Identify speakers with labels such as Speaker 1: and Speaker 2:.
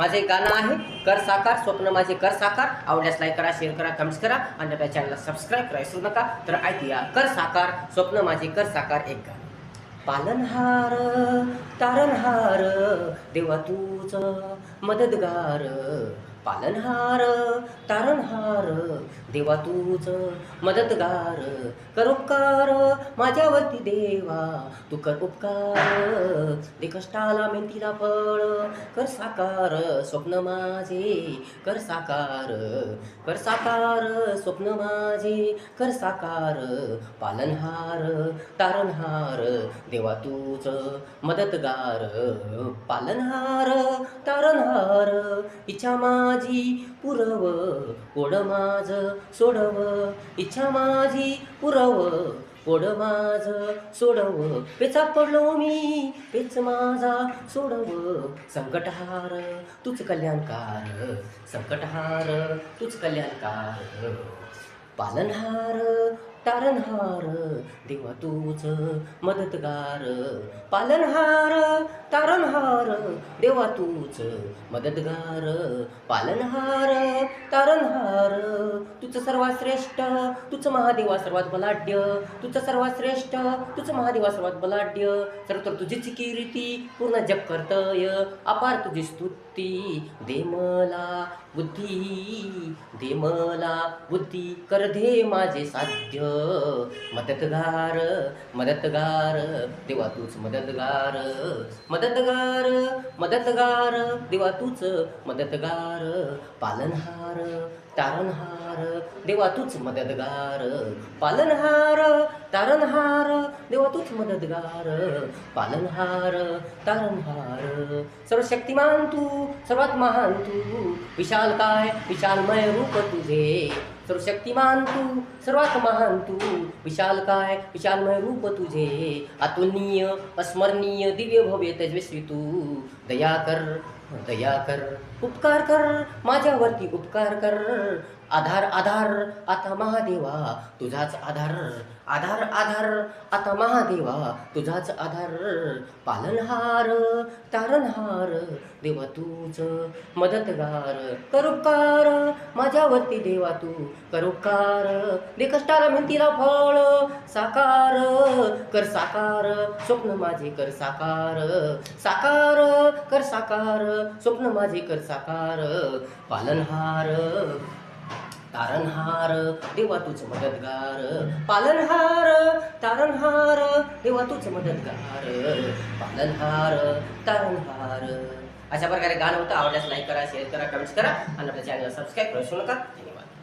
Speaker 1: माझे एक गाणं आहे कर साकार स्वप्न माझे कर साकार. आवडल्यास लाईक करा शेअर करा कमेंट्स करा. आणि आपल्या चॅनलला सबस्क्राईब करा विसरू नका. तर ऐकूया कर साकार स्वप्न माझे कर साकार एक गाणं. पालनहार तारणहार देवा तूच मदतगार. पालनहार तारणहार देवा तूच मदतगार. कर उपकार माझ्यावरती देवा तू कर उपकार. दे कष्टाला मेहनतीला फळ. कर साकार स्वप्न माझे. कर साकार कर साकार स्वप्न माझे. कर साकार पालनहार तारणहार देवा तूच मदतगार. पालनहार तारणहार इच्छा माझी. माझी पुरव ओढ माझ सोडव. इच्छा माझी पुरव ओढ माझ सोडव. पेचा पडलो मी पेच माझा सोडव. संकटहार तूच कल्याणकार. संकटहार तूच कल्याणकार. पालनहार तारणहार देवा तूच मदतगार. पालनहार तारणहार देवा तूच मदतगार. पालनहार तारणहार तुझं सर्वात श्रेष्ठ तुझं महादेवा सर्वात बलाढ्य. तुझं सर्वात श्रेष्ठ तुझं महादेवा सर्वात बलाढ्य. सर्वत्र तुझीच कीर्ती पूर्ण जप करतय. अपार तुझी स्तुती. दे मला बुद्धी. दे मला बुद्धी. कर दे माझे साध्य. मदतगार मदतगार देवा तूच मदतगार. मदतगार मदतगार देवा तूच मदतगार. पालनहार तारणहार देवा तूच मदतगार पालनहार तारणहार देवा तूच मदतगार पालनहार तारणहार. सर्व शक्तिमान तू सर्वात महान तू. विशाल काय? विशालमय रूप तुझे. सर्वशक्तिमान तू सर्वात महान तू. विशाल काय? विशालमय रूप तुझे अतुलनीय अस्मरणीय दिव्य भव्य तेजस्वी तू. दया कर दया कर उपकार कर माझ्यावरती उपकार कर. आधार आधार आता महादेवा तुझाच आधार. आधार आधार आता महादेवा तुझाच आधार. पालनहार तारणहार देवा तूच मदतगार. करुपकार माझ्यावरती देवा तू. करुकार दे कष्टाला म्हणतीला फळ. साकार कर साकार स्वप्न माझे कर साकार. साकार कर साकार स्वप्न माझे कर साकार. पालनहार तारणहार देवा तूच मदतगार. पालनहार तारणहार देवा तूच मदतगार. पालनहार तारणहार. अशा प्रकारे गाणं होतं. आवडल्यास लाईक करा शेअर करा कमेंट्स करा. आणि आपल्या चॅनलला सबस्क्राईब करू. नका. धन्यवाद.